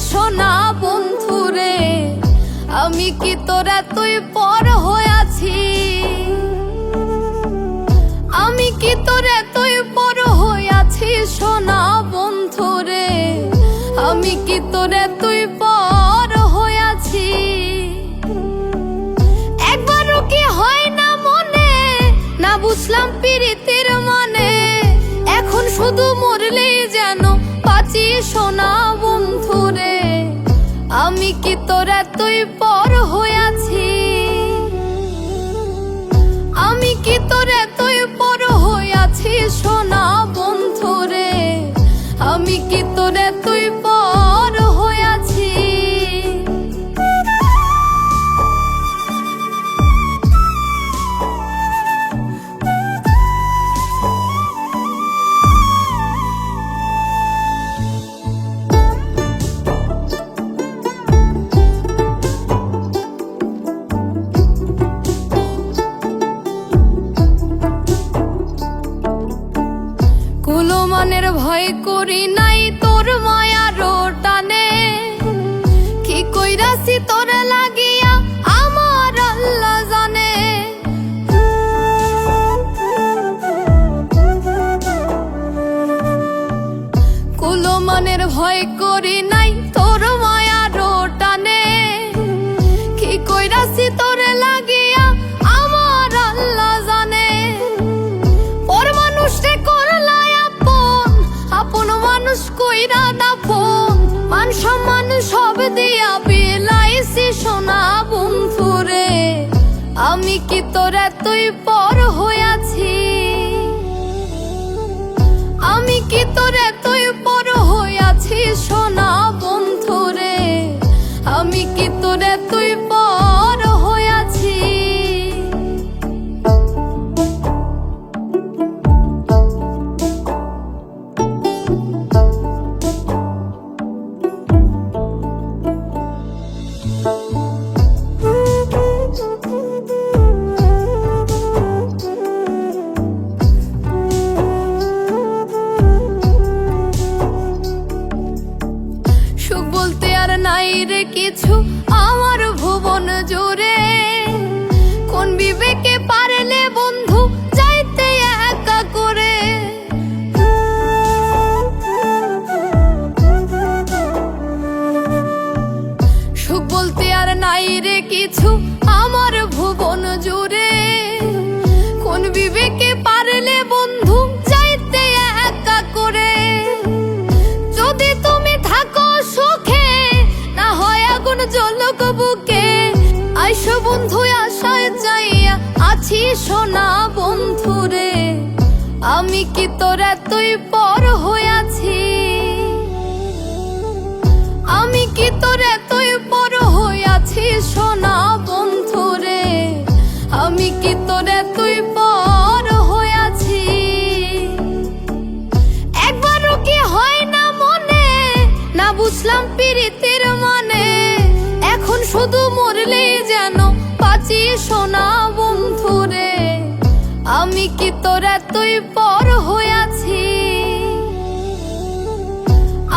সোনা বন্ধুরে আমি কি তোরা তুই পর হয়ে আছি? আমি কি তোর তুই পর হয়ে আছি সোনা বন্ধুরে আমি কি তোর তুই পর হয়ে আছি? একবারও কি হয় না মনে, না বুঝলাম পিরিতের মানে এখন শুধু মরলেই যেন পাচি সোনা বন্ধুরে আমি কি তোর এতই পর হয়ে করি নাই তোর মায়ার টানে। কি কইরাছি তোর লাগিয়া আমার আল্লাহ জানে। কুলমানের ভয় করি মানুষ কইরা না ফোন মান সম্মান সব দিয়া বিলাইছি সোনা বন্ধুরে। আমি কি তোর এতই কিছু আমার ভুবন জোরে কোন বিবেকে পারলে বন্ধু যাইতে একা করে? সুখ বলতে আর নাই রে কিছু আমার ভুবন জুড়ে। আছি সোনা বন্ধু রে, আমি কি তোর এতই পর হয়ে আছি আমি কি তোর এতই পর হয়ে আছি সোনা বন্ধু রে? আমি কি তোর এতই পর হয়ে আছি একবারও কি হয় না মনে? না বুঝলাম পীড়িতের মানে। এখন শুধু মরলেই যেন পাচি সোনা আমি কি তোর এতই পর হয়ে আছি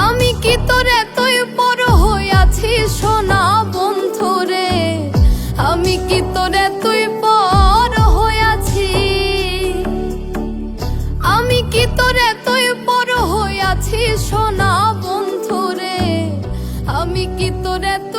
আমি কি তোর এতই পর হয়ে আছি সোনা বন্ধু রে আমি কি তোর এতই পর হয়ে আছি আমি কি তোর এতই পর হয়ে আছি সোনা বন্ধু রে আমি কি তোর এত